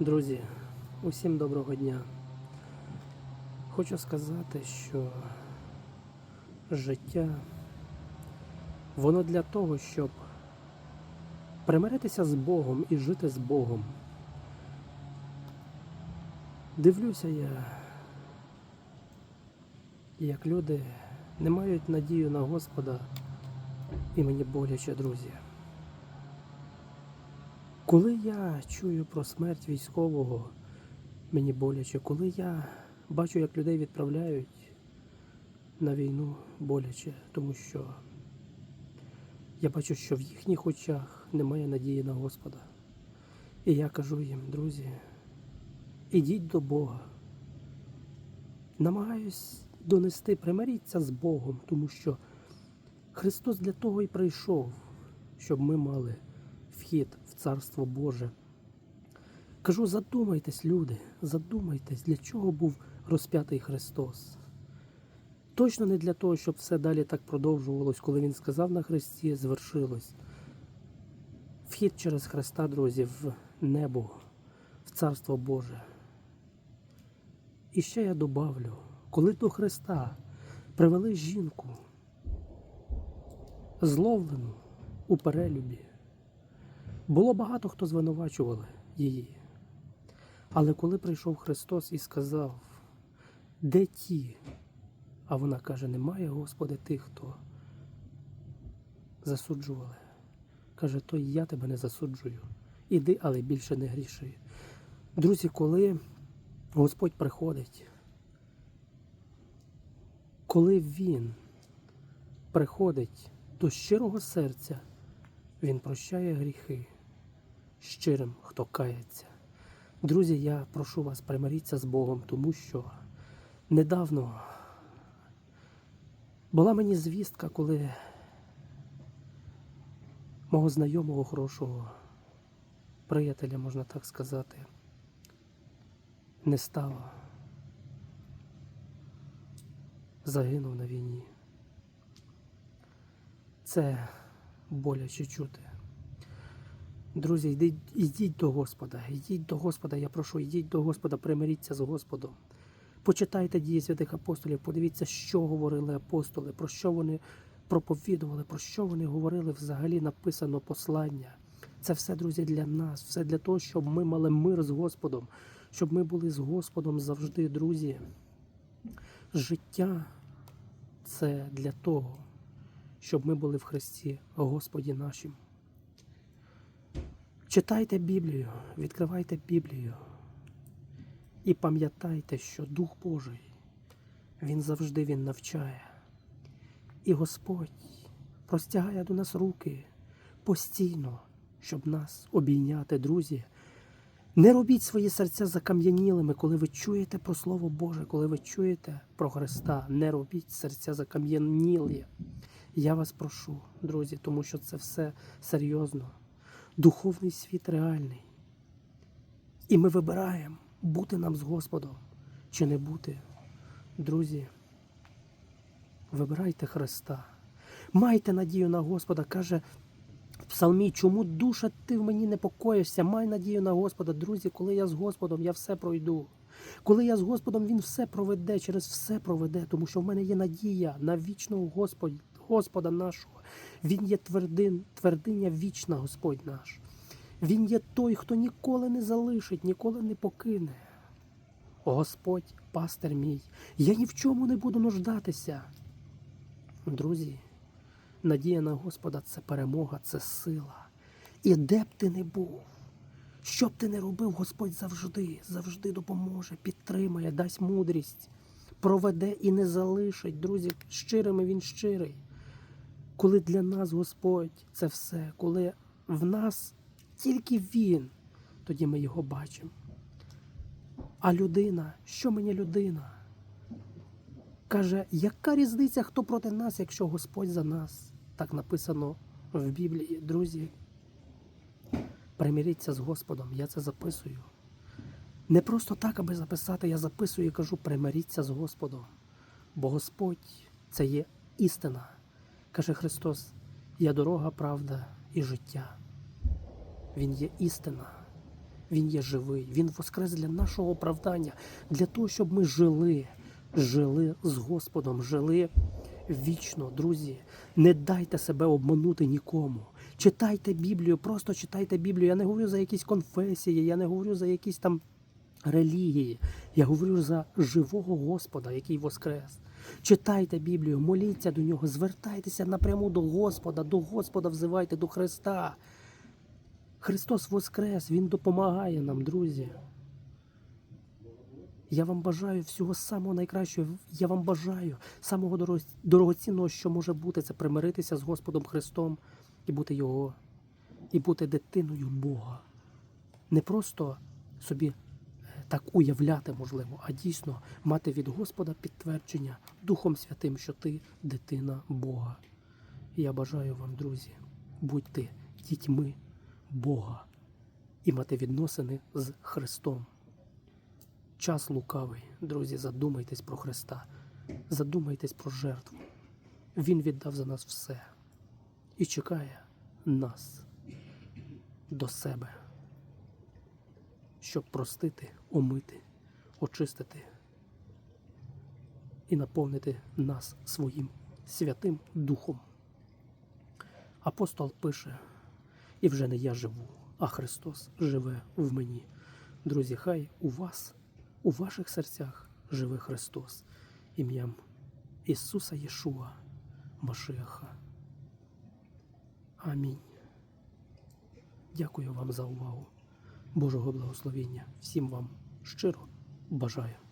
Друзі, усім доброго дня. Хочу сказати, що життя воно для того, щоб примиритися з Богом і жити з Богом. Дивлюся я, як люди не мають надію на Господа, і мені боляче, друзі. Коли я чую про смерть військового, мені боляче. Коли я бачу, як людей відправляють на війну, боляче, тому що я бачу, що в їхніх очах немає надії на Господа. І я кажу їм, друзі, ідіть до Бога. Намагаюсь донести, примиріться з Богом, тому що Христос для того і прийшов, щоб ми мали вхід Царство Боже. Кажу, задумайтесь, люди, задумайтесь, для чого був розп'ятий Христос. Точно не для того, щоб все далі так продовжувалось, коли Він сказав на Христі, звершилось. Вхід через Христа, друзі, в небо, в Царство Боже. І ще я добавлю, коли до Христа привели жінку, зловлену у перелюбі, було багато хто звинувачували її. Але коли прийшов Христос і сказав, де ті? А вона каже, немає, Господи, тих, хто засуджували. Каже, то я тебе не засуджую. Іди, але більше не гріши. Друзі, коли Господь приходить, коли Він приходить до щирого серця, Він прощає гріхи щирим, хто кається. Друзі, я прошу вас, примиріться з Богом, тому що недавно була мені звістка, коли мого знайомого хорошого приятеля, можна так сказати, не стало. Загинув на війні. Це боляче чути. Друзі, йдіть, йдіть до Господа, йдіть до Господа, я прошу, йдіть до Господа, примиріться з Господом. Почитайте дії святих апостолів, подивіться, що говорили апостоли, про що вони проповідували, про що вони говорили взагалі написано послання. Це все, друзі, для нас, все для того, щоб ми мали мир з Господом, щоб ми були з Господом завжди, друзі. Життя це для того, щоб ми були в Христі, Господі нашим. Читайте Біблію, відкривайте Біблію і пам'ятайте, що Дух Божий, Він завжди Він навчає. І Господь простягає до нас руки постійно, щоб нас обійняти, друзі. Не робіть свої серця закам'янілими, коли ви чуєте про Слово Боже, коли ви чуєте про Христа. Не робіть серця закам'янілі. Я вас прошу, друзі, тому що це все серйозно. Духовний світ реальний. І ми вибираємо, бути нам з Господом чи не бути. Друзі, вибирайте Христа. Майте надію на Господа, каже в Псалмі, чому душа ти в мені непокоїшся? Май надію на Господа. Друзі, коли я з Господом, я все пройду. Коли я з Господом, Він все проведе, через все проведе, тому що в мене є надія на вічного Господь, Господа нашого. Він є твердин, твердиня вічна, Господь наш. Він є той, хто ніколи не залишить, ніколи не покине. Господь, пастир мій, я ні в чому не буду нуждатися. Друзі, надія на Господа це перемога, це сила. І де б ти не був, що б ти не робив, Господь завжди, завжди допоможе, підтримає, дасть мудрість, проведе і не залишить. Друзі, щирими він щирий. Коли для нас Господь це все, коли в нас тільки Він, тоді ми його бачимо. А людина, що мені людина? Каже, яка різниця, хто проти нас, якщо Господь за нас? Так написано в Біблії. Друзі, примиріться з Господом, я це записую. Не просто так, аби записати, я записую і кажу, примиріться з Господом. Бо Господь це є істина. Каже Христос, я дорога, правда і життя. Він є істина. Він є живий, Він воскрес для нашого оправдання, для того, щоб ми жили, жили з Господом, жили вічно, друзі. Не дайте себе обманути нікому. Читайте Біблію, просто читайте Біблію. Я не говорю за якісь конфесії, я не говорю за якісь там релігії. Я говорю за живого Господа, який воскрес. Читайте Біблію, моліться до нього, звертайтеся напряму до Господа, до Господа взивайте, до Христа. Христос Воскрес, Він допомагає нам, друзі. Я вам бажаю всього самого найкращого. Я вам бажаю самого дорогоцінного, що може бути, це примиритися з Господом Христом і бути Його, і бути дитиною Бога. Не просто собі так уявляти, можливо, а дійсно мати від Господа підтвердження Духом Святим, що ти дитина Бога. Я бажаю вам, друзі, будьте дітьми Бога і мати відносини з Христом. Час лукавий, друзі, задумайтесь про Христа, задумайтесь про жертву. Він віддав за нас все і чекає нас до себе, щоб простити, омити, очистити і наповнити нас своїм святим Духом. Апостол пише, і вже не я живу, а Христос живе в мені. Друзі, хай у вас, у ваших серцях живе Христос ім'ям Ісуса Єшуа, Машеха. Амінь. Дякую вам за увагу. Божого благословення. Всім вам щиро бажаю.